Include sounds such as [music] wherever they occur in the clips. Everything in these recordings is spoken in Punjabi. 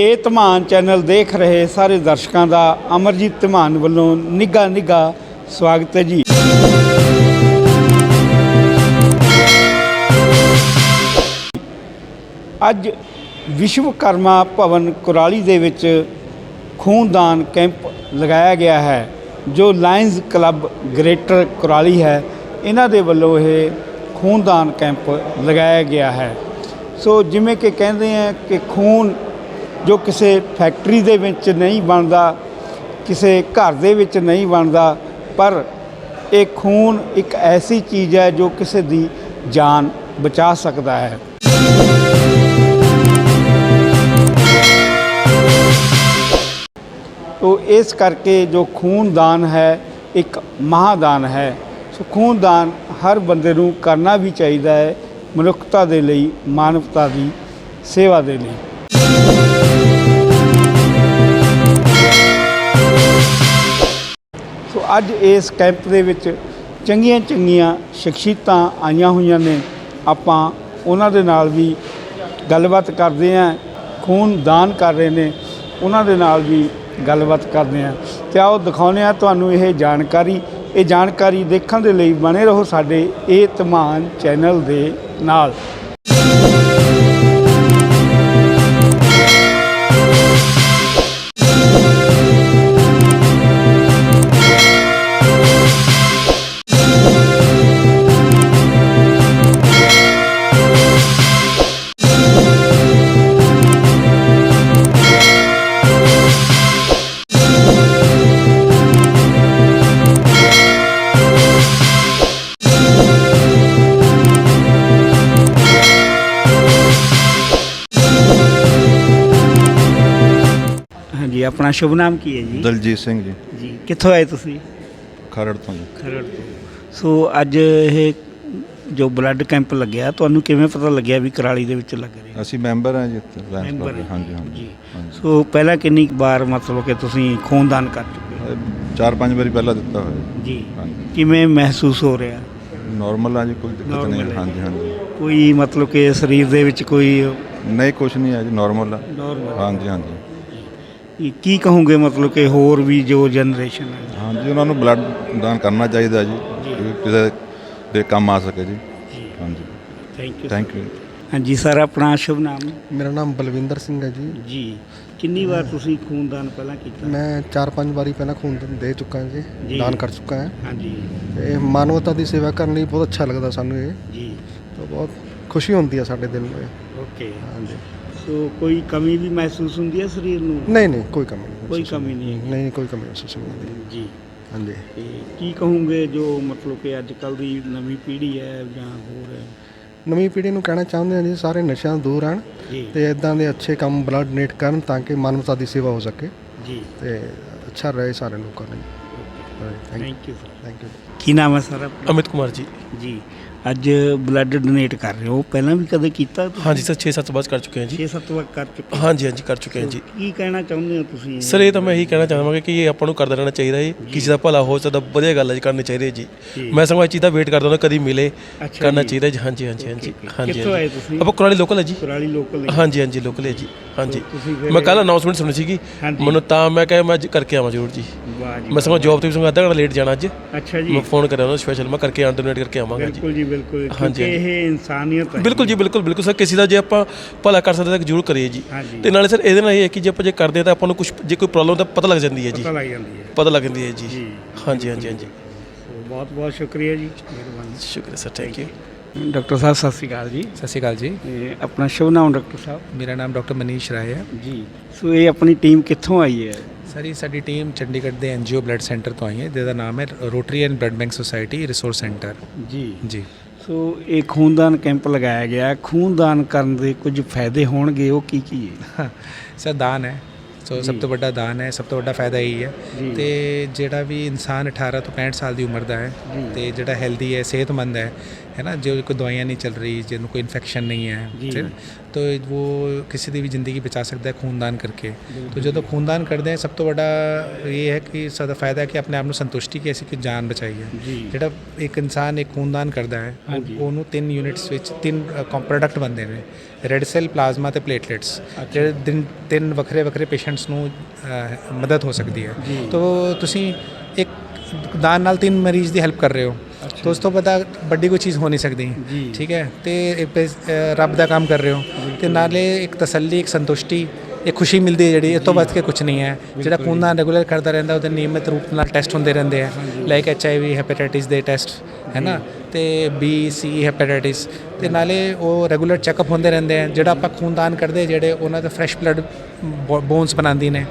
ਇਹ ਧਮਾਨ ਚੈਨਲ ਦੇਖ ਰਹੇ ਸਾਰੇ ਦਰਸ਼ਕਾਂ ਦਾ ਅਮਰਜੀਤ ਧਮਾਨ ਵੱਲੋਂ ਨਿੱਘਾ ਨਿੱਘਾ ਸਵਾਗਤ ਹੈ ਜੀ। ਅੱਜ ਵਿਸ਼ਵਕਰਮਾ ਭਵਨ ਕੁਰਾਲੀ ਦੇ ਵਿੱਚ ਖੂਨਦਾਨ ਕੈਂਪ ਲਗਾਇਆ ਗਿਆ ਹੈ, ਜੋ ਲਾਇਨਸ ਕਲੱਬ ਗ੍ਰੇਟਰ ਕੁਰਾਲੀ ਹੈ। ਇਹਨਾਂ ਦੇ ਵੱਲੋਂ ਇਹ ਖੂਨਦਾਨ ਕੈਂਪ ਲਗਾਇਆ ਗਿਆ ਹੈ। ਸੋ ਜਿਵੇਂ ਕਿ ਕਹਿੰਦੇ ਆ ਕਿ ਖੂਨ ਜੋ ਕਿਸੇ ਫੈਕਟਰੀ ਦੇ ਵਿੱਚ ਨਹੀਂ ਬਣਦਾ, ਕਿਸੇ ਘਰ ਦੇ ਵਿੱਚ ਨਹੀਂ ਬਣਦਾ, ਪਰ ਇਹ ਖੂਨ ਇੱਕ ਐਸੀ ਚੀਜ਼ ਹੈ ਜੋ ਕਿਸੇ ਦੀ ਜਾਨ ਬਚਾ ਸਕਦਾ ਹੈ। ਤੋ ਇਸ ਕਰਕੇ ਜੋ ਖੂਨਦਾਨ ਹੈ, ਇੱਕ ਮਹਾਦਾਨ ਹੈ। ਸੋ ਖੂਨਦਾਨ ਹਰ ਬੰਦੇ ਨੂੰ ਕਰਨਾ ਵੀ ਚਾਹੀਦਾ ਹੈ, ਮਨੁੱਖਤਾ ਦੇ ਲਈ, ਮਾਨਵਤਾ ਦੀ ਸੇਵਾ ਦੇ ਲਈ। ਅੱਜ ਇਸ ਕੈਂਪ ਦੇ ਵਿੱਚ ਚੰਗੀਆਂ ਚੰਗੀਆਂ ਸ਼ਖਸੀਅਤਾਂ ਆਈਆਂ ਹੋਈਆਂ ਨੇ। ਆਪਾਂ ਉਹਨਾਂ ਦੇ ਨਾਲ ਵੀ ਗੱਲਬਾਤ ਕਰਦੇ ਆਂ ਖੂਨ ਦਾਨ ਕਰ ਰਹੇ ਨੇ, ਉਹਨਾਂ ਦੇ ਨਾਲ ਵੀ ਗੱਲਬਾਤ ਕਰਦੇ ਆਂ ਤੇ ਆਓ ਦਿਖਾਉਂਦੇ ਆ ਤੁਹਾਨੂੰ ਇਹ ਜਾਣਕਾਰੀ। ਇਹ ਜਾਣਕਾਰੀ ਦੇਖਣ ਦੇ ਲਈ ਬਣੇ ਰਹੋ ਸਾਡੇ ਇਹ ਧਮਾਨ ਚੈਨਲ ਦੇ ਨਾਲ। ਆਪਣਾ ਸ਼ੁਭ ਨਾਮ ਕੀ ਹੈ ਜੀ? ਦਲਜੀਤ ਸਿੰਘ ਜੀ। ਜੀ ਕਿੱਥੋਂ ਆਏ ਤੁਸੀਂ? ਖਰੜ ਤੋਂ ਜੀ। ਖਰੜ ਤੋਂ। ਸੋ ਅੱਜ ਇਹ ਜੋ ਬਲੱਡ ਕੈਂਪ ਲੱਗਿਆ ਤੁਹਾਨੂੰ ਕਿਵੇਂ ਪਤਾ ਲੱਗਿਆ ਵੀ ਕਰਾਲੀ ਦੇ ਵਿੱਚ ਲੱਗ ਰਿਹਾ? ਅਸੀਂ ਮੈਂਬਰ ਹਾਂ ਜੀ ਇੱਥੇ ਲਾਇਨਸ ਮੈਂਬਰ ਕਲੱਬ ਦੇ। ਹਾਂਜੀ ਹਾਂਜੀ। ਜੀ। ਸੋ ਪਹਿਲਾਂ ਕਿੰਨੀ ਕੁ ਵਾਰ ਮਤਲਬ ਕਿ ਤੁਸੀਂ ਖੂਨਦਾਨ ਕਰ ਚੁੱਕੇ ਹੋ? ਇਹ ਚਾਰ ਪੰਜ ਵਾਰੀ ਪਹਿਲਾਂ ਦਿੱਤਾ ਹੋਇਆ ਜੀ। ਹਾਂਜੀ। ਕਿਵੇਂ ਮਹਿਸੂਸ ਹੋ ਰਿਹਾ? ਨਾਰਮਲ ਆ ਜੀ ਕੋਈ ਦਿੱਕਤ Normal ਨਹੀਂ ਹੈ। ਹਾਂਜੀ ਹਾਂਜੀ। ਕੋਈ ਮਤਲਬ ਕਿ ਸਰੀਰ ਦੇ ਵਿੱਚ ਕੋਈ ਨਹੀਂ ਕੁਛ ਨਹੀਂ ਹੈ ਜੀ ਨਾਰਮਲ ਆ। ਨਾਰਮਲ ਹਾਂਜੀ ਹਾਂਜੀ। ਕੀ ਕਹੋਗੇ ਮਤਲਬ ਕਿ ਹੋਰ ਵੀ ਜੋ ਜਨਰੇਸ਼ਨ ਹੈ? ਹਾਂਜੀ ਉਹਨਾਂ ਨੂੰ ਬਲੱਡ ਦਾਨ ਕਰਨਾ ਚਾਹੀਦਾ ਜੀ ਕਿ ਕਿਸੇ ਦੇ ਕੰਮ ਆ ਸਕੇ ਜੀ। ਹਾਂਜੀ। ਥੈਂਕ ਥੈਂਕ ਯੂ ਹਾਂਜੀ ਸਰ ਆਪਣਾ ਸ਼ੁਭ ਨਾਮ? ਮੇਰਾ ਨਾਮ ਬਲਵਿੰਦਰ ਸਿੰਘ ਹੈ ਜੀ। ਜੀ। ਕਿੰਨੀ ਵਾਰ ਤੁਸੀਂ ਖੂਨਦਾਨ ਪਹਿਲਾਂ ਕੀਤਾ? ਮੈਂ ਚਾਰ ਪੰਜ ਵਾਰੀ ਪਹਿਲਾਂ ਖੂਨ ਦੇ ਚੁੱਕਾ ਹਾਂ ਜੀ। ਜੀ। ਦਾਨ ਕਰ ਚੁੱਕਾ ਹਾਂ। ਹਾਂਜੀ। ਇਹ ਮਾਨਵਤਾ ਦੀ ਸੇਵਾ ਕਰਨ ਲਈ ਬਹੁਤ ਅੱਛਾ ਲੱਗਦਾ ਸਾਨੂੰ ਇਹ। ਜੀ। ਤਾਂ ਬਹੁਤ ਖੁਸ਼ੀ ਹੁੰਦੀ ਹੈ ਸਾਡੇ ਦਿਲ ਨੂੰ ਇਹ। ਓਕੇ ਹਾਂਜੀ। ਸੋ ਕੋਈ ਕਮੀ ਵੀ ਮਹਿਸੂਸ ਹੁੰਦੀ ਹੈ ਸਰੀਰ ਨੂੰ? ਨਹੀਂ ਨਹੀਂ ਕੋਈ ਕਮੀ ਨਹੀਂ ਕੋਈ ਕਮੀ ਨਹੀਂ ਨਹੀਂ ਨਹੀਂ ਕੋਈ ਕਮੀ ਮਹਿਸੂਸ ਨਹੀਂ ਹੁੰਦੀ। ਜੀ। ਹਾਂਜੀ। ਤੇ ਕੀ ਕਹੋਗੇ ਜੋ ਮਤਲਬ ਕਿ ਅੱਜ ਕੱਲ ਦੀ ਨਵੀਂ ਪੀੜ੍ਹੀ ਹੈ ਜਾਂ ਹੋਰ ਹੈ? ਨਵੀਂ ਪੀੜ੍ਹੀ ਨੂੰ ਕਹਿਣਾ ਚਾਹੁੰਦੇ ਹਾਂ ਜੀ ਸਾਰੇ ਨਸ਼ਿਆਂ ਤੋਂ ਦੂਰ ਰਹਿਣ ਜੀ। ਤੇ ਇਦਾਂ ਦੇ ਅੱਛੇ ਕੰਮ ਬਲੱਡ ਡੋਨੇਟ ਕਰਨ ਤਾਂ ਕਿ ਮਾਨਵਤਾ ਦੀ ਸੇਵਾ ਹੋ ਸਕੇ। ਜੀ। ਤੇ ਅੱਛਾ ਰਹੇ ਸਾਰੇ ਲੋਕਾਂ ਲਈ। Thank thank you sir thank you ਕੀ ਨਾਮ ਹੈ ਸਰ ਆਪਣਾ? ਅਮਿਤ ਕੁਮਾਰ ਜੀ। ਜੀ। ਅੱਜ ਬਲੱਡ ਡੋਨੇਟ ਕਰ ਰਹੇ ਹੋ। ਪਹਿਲਾਂ ਵੀ ਕਦੇ ਕੀਤਾ ਹਾਂਜੀ ਸਰ 6-7 ਵਾਰ ਕਰ ਚੁੱਕੇ ਹਾਂ ਜੀ। 6-7 ਵਾਰ ਕਰ ਚੁੱਕੇ। ਹਾਂਜੀ ਹਾਂਜੀ ਕਰ ਚੁੱਕੇ ਹਾਂ ਜੀ। ਕੀ ਕਹਿਣਾ ਚਾਹੁੰਦੇ ਹੋ ਤੁਸੀਂ? ਸਰ ਇਹ ਤਾਂ ਮੈਂ ਇਹੀ ਕਹਿਣਾ ਚਾਹਾਂਗਾ ਕਿ ਇਹ ਆਪਾਂ ਨੂੰ ਕਰਦਾ ਰਹਿਣਾ ਚਾਹੀਦਾ ਹੈ ਕਿਸੇ ਦਾ ਭਲਾ ਹੋ ਸਕਦਾ ਵਧੀਆ ਗੱਲ ਹੈ ਜੀ ਕਰਨੀ ਚਾਹੀਦੀ ਹੈ ਜੀ। ਮੈਂ ਇਹ ਚੀਜ਼ ਦਾ ਵੇਟ ਕਰਦਾ ਹਾਂ ਕਦੀ ਮਿਲੇ ਕਰਨਾ। ਚਾਹੀਦਾ ਜੀ। ਹਾਂਜੀ ਹਾਂਜੀ ਹਾਂਜੀ ਹਾਂਜੀ। ਕਿੱਥੋਂ ਆਏ। ਤੁਸੀਂ? ਆਪਾਂ ਕੁਰਾਲੀ ਲੋਕਲ ਹੈ ਜੀ। ਕੁਰਾਲੀ ਲੋਕਲ ਹਾਂਜੀ ਹਾਂਜੀ ਲੋਕਲ ਹੈ ਜੀ। ਹਾਂਜੀ। ਤੁਸੀਂ ਫਿਰ- ਮੈਂ ਕੱਲ ਅਨਾਉਂਸਮੈਂਟ ਸੁਣੀ ਸੀਗੀ। ਹਾਂਜੀ। ਮੈਨੂੰ ਤਾਂ ਮੈਂ ਕਿਹਾ ਮੈਂ ਅੱਜ ਕਰਕੇ ਆਵਾਂ ਜ਼ਰੂਰ ਜੀ। ਵਾਹ ਜੀ ਮੈਂ ਸਗੋਂ ਜੌਬ ਤੇ ਵੀ ਸਗੋਂ ਅੱਧਾ ਘੰਟਾ ਲੇਟ ਜਾਣਾ ਅੱਜ। ਅੱਛਾ ਜੀ। ਮੈਂ ਫੋਨ ਕਰਿਆ ਉਹਨਾਂ ਸਪੈਸ਼ਲ ਮੈਂ ਕਰਕੇ ਆਂ ਡੋਨੇਟ ਕਰਕੇ ਆਵਾਂਗਾ ਜੀ। ਬਿਲਕੁਲ ਜੀ ਬਿਲਕੁਲ। ਹਾਂਜੀ, ਇਹ ਇਨਸਾਨੀਅਤ ਹੈ ਬਿਲਕੁਲ ਜੀ ਬਿਲਕੁਲ ਬਿਲਕੁਲ ਸਰ ਕਿਸੇ ਦਾ ਜੇ ਆਪਾਂ ਭਲਾ ਕਰ ਸਕਦੇ ਤਾਂ ਜ਼ਰੂਰ ਕਰੀਏ ਜੀ। ਹਾਂਜੀ। ਤੇ ਨਾਲੇ ਸਰ ਇਹਦੇ ਨਾਲ ਇਹ ਹੈ ਕਿ ਜੇ ਆਪਾਂ ਜੇ ਕਰਦੇ ਹਾਂ ਤਾਂ ਆਪਾਂ ਨੂੰ ਕੁਝ ਜੇ ਕੋਈ ਪ੍ਰੋਬਲਮ ਤਾਂ ਪਤਾ ਲੱਗ ਜਾਂਦੀ ਹੈ ਜੀ। ਪਤਾ ਲੱਗ ਜਾਂਦੀ ਹੈ। ਪਤਾ ਲੱਗ ਜਾਂਦੀ ਹੈ ਜੀ। ਜੀ। ਹਾਂਜੀ ਹਾਂਜੀ ਹਾਂਜੀ। ਬਹੁਤ ਬਹੁਤ ਸ਼ੁਕਰੀਆ ਜੀ। ਮਿਹਰਬਾਨੀ। ਸ਼ੁਕਰੀਆ ਸਰ ਥੈਂਕ ਯੂ ਡਾਕਟਰ ਸਾਹਿਬ ਸਤਿ ਸ਼੍ਰੀ ਅਕਾਲ ਜੀ। ਸਤਿ ਸ਼੍ਰੀ ਅਕਾਲ ਜੀ। ਤੇ ਆਪਣਾ ਸ਼ੁਭ ਨਾਮ ਡਾਕਟਰ ਸਾਹਿਬ? ਮੇਰਾ ਨਾਮ ਡਾਕਟਰ ਮਨੀਸ਼ ਰਾਏ ਹੈ। ਜੀ ਸੋ ਇਹ ਆਪਣੀ ਟੀਮ ਕਿੱਥੋਂ ਆਈ ਹੈ? ਸਰ ਇਹ ਸਾਡੀ ਟੀਮ ਚੰਡੀਗੜ੍ਹ ਦੇ ਐਨਜੀਓ ਬਲੱਡ ਸੈਂਟਰ ਤੋਂ ਆਈ ਹੈ। ਜਿਹਦਾ ਨਾਮ ਹੈ rotary and blood bank society resource centre. ਜੀ। ਜੀ। ਸੋ ਇਹ ਖੂਨਦਾਨ ਕੈਂਪ ਲਗਾਇਆ ਗਿਆ। ਖੂਨਦਾਨ ਕਰਨ ਦੇ ਕੁਝ ਫਾਇਦੇ ਹੋਣਗੇ ਉਹ ਕੀ ਕੀ ਹੈ? ਸਰ ਦਾਨ ਹੈ। ਸੋ ਸਭ ਤੋਂ ਵੱਡਾ ਦਾਨ ਹੈ ਸਭ ਤੋਂ ਵੱਡਾ ਫਾਇਦਾ ਇਹੀ ਹੈ। ਤੇ ਜਿਹੜਾ ਵੀ ਇਨਸਾਨ 18 ਤੋਂ 65 ਸਾਲ ਦੀ ਉਮਰ ਦਾ ਹੈ ਤੇ ਜਿਹੜਾ ਹੈਲਦੀ ਹੈ ਸਿਹਤਮੰਦ ਹੈ है ना जो कोई दवाइयाँ नहीं चल रही जिन कोई इन्फेक्शन नहीं है ठीक है? तो वो किसी ਦੀ ਵੀ ਜ਼ਿੰਦਗੀ ਬਚਾ ਸਕਦਾ ਹੈ ਖੂਨਦਾਨ ਕਰਕੇ तो ਜਦੋਂ ਖੂਨਦਾਨ ਕਰਦੇ ਹਾਂ ਸਭ ਤੋਂ ਵੱਡਾ ਇਹ ਹੈ ਕਿ ਸਾਡਾ ਫਾਇਦਾ ਹੈ ਕਿ ਆਪਣੇ ਆਪ ਨੂੰ ਸੰਤੁਸ਼ਟੀ ਕਿ ਅਸੀਂ ਕੋਈ ਜਾਨ ਬਚਾਈ ਹੈ ਜਿਹੜਾ ਇੱਕ ਇਨਸਾਨ ਇੱਕ ਖੂਨਦਾਨ ਕਰਦਾ ਹੈ ਉਹ- ਉਹਨੂੰ ਤਿੰਨ ਯੂਨਿਟਸ ਵਿੱਚ ਤਿੰਨ ਪ੍ਰੋਡਕਟ ਬਣਦੇ ਨੇ ਰੈੱਡ ਸੈਲ ਪਲਾਜ਼ਮਾ ਤੇ ਪਲੇਟਲੇਟਸ ਜਿਹੜੇ ਤਿੰਨ ਤਿੰਨ ਵੱਖਰੇ ਵੱਖਰੇ ਪੇਸ਼ੈਂਟਸ ਨੂੰ ਅ, ਮਦਦ ਹੋ ਸਕਦੀ ਹੈ ਤੋ ਤੁਸੀਂ ਇੱਕ ਦਾਨ ਨਾਲ ਤਿੰਨ ਮਰੀਜ਼ ਦੀ ਹੈਲਪ ਕਰ ਰਹੇ ਹੋ ਤੋ ਉਸ ਤੋਂ ਪਤਾ ਵੱਡੀ ਕੋਈ ਚੀਜ਼ ਹੋ ਨਹੀਂ ਸਕਦੀ। ਠੀਕ ਹੈ? ਤੇ ਇਹ ਪੇ- ਅ, ਰੱਬ ਦਾ ਕੰਮ ਕਰ ਰਹੇ ਹੋ। ਤੇ ਨਾਲੇ ਇੱਕ ਤਸੱਲੀ ਇੱਕ ਸੰਤੁਸ਼ਟੀ ਇੱਕ ਖੁਸ਼ੀ ਮਿਲਦੀ ਹੈ ਜਿਹੜੀ ਇਹ ਤੋਂ ਵੱਧ ਕੇ ਕੁਝ ਨਹੀਂ ਹੈ। ਜਿਹੜਾ ਖੂਨਦਾਨ ਰੈਗੂਲਰ ਕਰਦਾ ਰਹਿੰਦਾ ਉਹਦੇ ਨਿਯਮਿਤ ਰੂਪ ਨਾਲ ਟੈਸਟ ਹੁੰਦੇ ਰਹਿੰਦੇ ਆ। Like H I V hepatitis ਦੇ ਟੈਸਟ ਹੈ ਨਾ? ਤੇ ਬੀ ਸੀ ਹੈਪੇਟਾਈਟਿਸ ਤੇ ਨਾਲੇ ਉਹ ਰੈਗੂਲਰ ਚੈੱਕਅਪ ਹੁੰਦੇ ਰਹਿੰਦੇ ਆ ਜਿਹੜਾ ਆਪਾਂ ਖੂਨਦਾਨ ਕਰਦੇ ਜਿਹੜੇ ਉਹਨਾਂ ਦਾ ਫਰੈਸ਼ ਬਲੱਡ ਬੋਨਸ ਬਣਾਉਂਦੀ ਨੇ।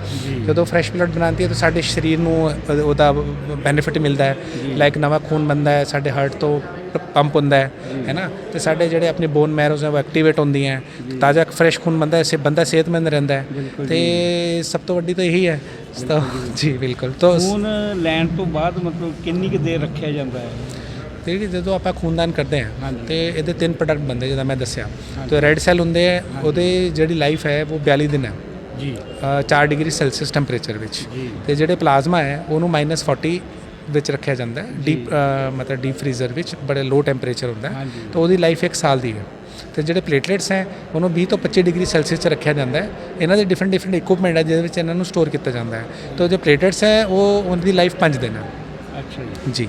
ਜਦੋਂ ਫਰੈਸ਼ ਬਲੱਡ ਬਣਾਉਂਦੀ ਹੈ ਤਾਂ ਸਾਡੇ ਸਰੀਰ ਨੂੰ ਉਹਦਾ- ਬੈਨੀਫਿਟ ਮਿਲਦਾ ਹੈ। ਲਾਈਕ ਨਵਾਂ ਖੂਨ ਬਣਦਾ ਹੈ ਸਾਡੇ ਹਾਰਟ ਤੋਂ ਪੰਪ ਹੁੰਦਾ ਹੈ ਹੈ ਨਾ? ਤੇ ਸਾਡੇ ਜਿਹੜੇ ਆਪਣੇ ਬੋਨ ਮੈਰੋਜ਼ ਹੈ ਉਹ ਐਕਟੀਵੇਟ ਹੁੰਦੀਆਂ ਹੈ। ਤਾਜ਼ਾ ਫਰੈਸ਼ ਖੂਨ ਬਣਦਾ ਹੈ ਇਸੇ ਬੰਦਾ ਸਿਹਤਮੰਦ ਰਹਿੰਦਾ ਹੈ। ਤੇ ਸਭ ਤੋਂ ਵੱਡੀ ਤਾਂ ਇਹੀ ਹੈ। ਜੀ ਬਿਲਕੁਲ। ਤਾਂ ਖੂਨ ਲੈਣ ਤੋਂ ਬਾਅਦ ਮਤਲਬ ਕਿੰਨੀ ਕੁ ਦੇਰ ਰੱਖਿਆ ਜਾਂਦਾ ਹੈ? ਤੇ ਜਦੋਂ ਆਪਾਂ ਖੂਨਦਾਨ ਕਰਦੇ ਹਾਂ ਤੇ ਇਹਦੇ ਤਿੰਨ ਪ੍ਰੋਡਕਟ ਬਣਦੇ ਜਿੱਦਾਂ ਮੈਂ ਦੱਸਿਆ। ਤੇ ਰੈੱਡ ਸੈੱਲ ਹੁੰਦੇ ਆ ਉਹਦੇ ਜਿਹੜੀ ਲਾਈਫ ਹੈ ਉਹ 42 ਦਿਨ ਹੈ। ਜੀ। 4 ਡਿਗਰੀ ਸੈਲਸੀਅਸ ਟੈਂਪਰੇਚਰ ਵਿੱਚ। ਤੇ ਜਿਹੜੇ ਪਲਾਜ਼ਮਾ ਹੈ ਉਹਨੂੰ -40 ਵਿੱਚ ਰੱਖਿਆ ਜਾਂਦਾ ਹੈ। ਡੀਪ ਮਤਲਬ ਡੀਪ ਫ੍ਰੀਜ਼ਰ ਵਿੱਚ ਬੜੇ ਲੋ ਟੈਂਪਰੇਚਰ ਹੁੰਦਾ ਹੈ। ਤਾਂ ਉਹਦੀ ਲਾਈਫ 1 ਸਾਲ ਦੀ ਹੈ। ਤੇ ਜਿਹੜੇ ਪਲੇਟਲੇਟਸ ਹੈ ਉਹਨੂੰ 20 ਤੋਂ 25 ਡਿਗਰੀ ਸੈਲਸੀਅਸ 'ਚ ਰੱਖਿਆ ਜਾਂਦਾ ਹੈ। ਇਹਨਾਂ ਦੇ ਡਿਫਰੈਂਟ ਡਿਫਰੈਂਟ ਇਕਵਿਪਮੈਂਟ ਹੈ ਜਿਹਦੇ ਵਿੱਚ ਇਹਨਾਂ ਨੂੰ ਸਟੋਰ ਕੀਤਾ ਜਾਂਦਾ ਹੈ। ਤਾਂ ਜੋ ਪਲੇਟਲੇਟਸ ਹੈ ਉਹ ਉਹਨਾਂ ਦੀ ਲਾਈਫ 5 ਦਿਨ ਹੈ। ਅੱਛਾ ਜੀ।